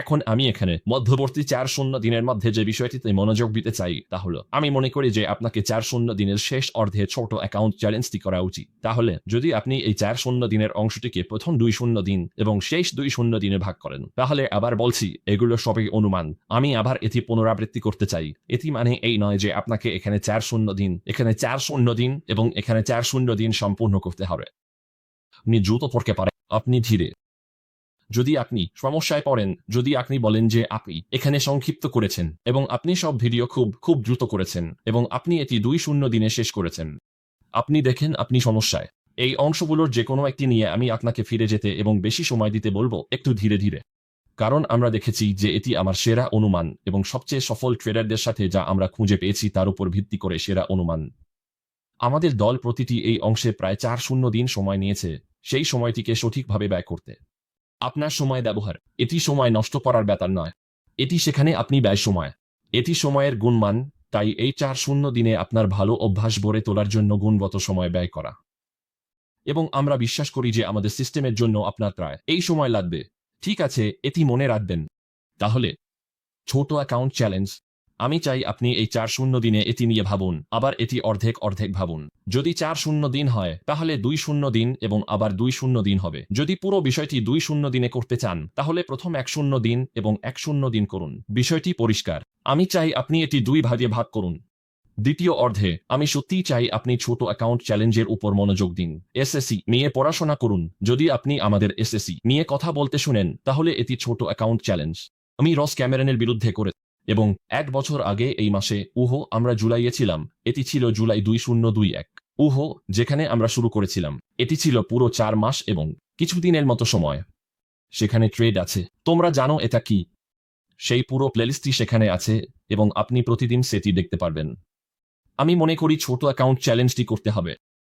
এখন আমি এখানে মধ্যবর্তী চার শূন্য দিনের মধ্যে যে বিষয়টিতে মনোযোগ দিতে চাই, তা হলো, আমি মনে করি যে আপনাকে চার শূন্য দিনের শেষ অর্ধে ছোট অ্যাকাউন্ট চ্যালেঞ্জটি করা উচিত। তাহলে, যদি আপনি এই চার শূন্য দিনের অংশটিকে প্রথম দুই শূন্য দিন এবং শেষ দুই শূন্য দিনে ভাগ করেন, তাহলে আবার বলছি, এগুলো সবই অনুমান। আমি আবার এটি পুনরাবৃত্তি করতে চাই। এটি মানে এই নয় যে আপনাকে এখানে চার শূন্য দিন, এখানে চার শূন্য দিন এবং এখানে চার শূন্য দিন সম্পূর্ণ করতে হবে। আপনি দ্রুত পড়তে পারেন। আপনি ধীরে যদি আপনি সমস্যায় পড়েন, যদি আপনি বলেন যে আপনি এখানে সংক্ষিপ্ত করেছেন এবং আপনি সব ভিডিও খুব খুব দ্রুত করেছেন এবং আপনি এটি দুই শূন্য দিনে শেষ করেছেন। আপনি দেখেন আপনি সমস্যায়। এই অংশগুলোর যে কোনো একটি নিয়ে আমি আপনাকে ফিরে যেতে এবং বেশি সময় দিতে বলব একটু ধীরে ধীরে। কারণ আমরা দেখেছি যে এটি আমার সেরা অনুমান এবং সবচেয়ে সফল ট্রেডারদের সাথে যা আমরা খুঁজে পেয়েছি তার উপর ভিত্তি করে সেরা অনুমান। আমাদের দল প্রতিটি এই অংশে প্রায় চার শূন্য দিন সময় নিয়েছে, সেই সময়টিকে সঠিকভাবে ব্যয় করতে। আপনার সময় ব্যবহার। এটি সময় নষ্ট করার ব্যাপার নয়। এটি সেখানে আপনি ব্যয় সময়। এটি সময়ের গুণমান, তাই এই চার শূন্য দিনে আপনার ভালো অভ্যাস গড়ে তোলার জন্য গুণগত সময় ব্যয় করা। এবং আমরা বিশ্বাস করি যে আমাদের সিস্টেমের জন্য আপনার প্রায় এই সময় লাগবে। ঠিক আছে, এটি মনে রাখবেন। তাহলে, ছোট অ্যাকাউন্ট চ্যালেঞ্জ আমি চাই আপনি এই চার শূন্য দিনে এটি নিয়ে ভাবুন, আবার এটি অর্ধেক অর্ধেক ভাবুন। যদি চার শূন্য দিন হয়, তাহলে দুই শূন্য দিন এবং আবার দুই শূন্য দিন হবে। যদি পুরো বিষয়টি দুই শূন্য দিনে করতে চান, তাহলে প্রথম এক শূন্য দিন এবং এক শূন্য দিন করুন। বিষয়টি পরিষ্কার। আমি চাই আপনি এটি দুই ভাগে ভাগ করুন। দ্বিতীয় অর্ধে, আমি সত্যিই চাই আপনি ছোট অ্যাকাউন্ট চ্যালেঞ্জের উপর মনোযোগ দিন। এসএসসি নিয়ে পড়াশোনা করুন। যদি আপনি আমাদের এসএসসি নিয়ে কথা বলতে শুনেন, তাহলে এটি ছোট অ্যাকাউন্ট চ্যালেঞ্জ। আমি রস ক্যামেরনের বিরুদ্ধে করে এবং এক বছর আগে এই মাসে, উহো, আমরা জুলাইয়ে ছিলাম। এটি ছিল জুলাই দুই শূন্য দুই এক। উহো, যেখানে আমরা শুরু করেছিলাম। এটি ছিল পুরো চার মাস এবং কিছুদিনের মতো সময়। সেখানে ট্রেড আছে। তোমরা জানো এটা কি? সেই পুরো প্লেলিস্টটি সেখানে আছে এবং আপনি প্রতিদিন সেটি দেখতে পারবেন। আমি মনে করি ছোট অ্যাকাউন্ট চ্যালেঞ্জটি করতে হবে।